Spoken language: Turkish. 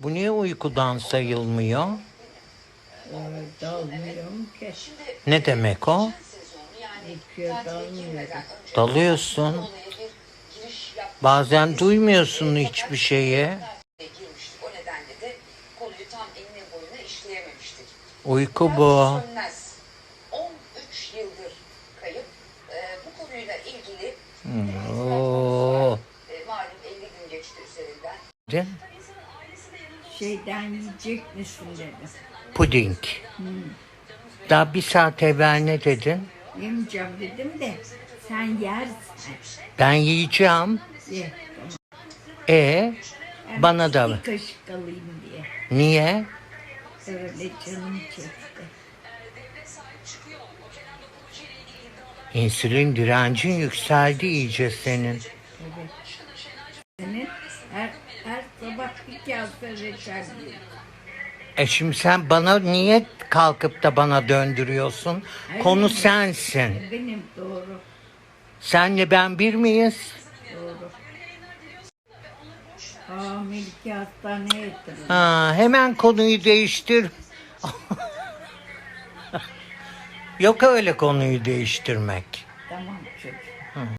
Bu niye uykudan sayılmıyor? Ee, dalmıyorum ki. Ne demek o? Uykuya dalmıyorum. Dalıyorsun. Bazen duymuyorsun hiçbir şeyi. girmiştik. O nedenle de konuyu tam enine boyuna işleyememiştik. Uyku bu. Ferdi Sönmez 13 yıldır kayıp. Bu konuyla ilgili Oo. e, malum 50 gün geçti üzerinden. De- Şeyden yiyecek misin dedim. Puding. Daha bir saat evvel ne dedin? Yemeyeceğim dedim de sen yersin. Ben yiyeceğim. Ye. E bana da Bir kaşık alayım diye. niye? Öyle canım çekti. İnsülin direncin yükseldi iyice senin. Evet. Senin her, her sabah bir kase reçel yiyor. E şimdi sen bana niye kalkıp da bana döndürüyorsun? Konu sensin. Benim doğru. Senle ben bir miyiz? Doğru. Aa Melike hastaneye yatırıldı. Ha, hemen konuyu değiştir. Yok öyle konuyu değiştirmek. Tamam.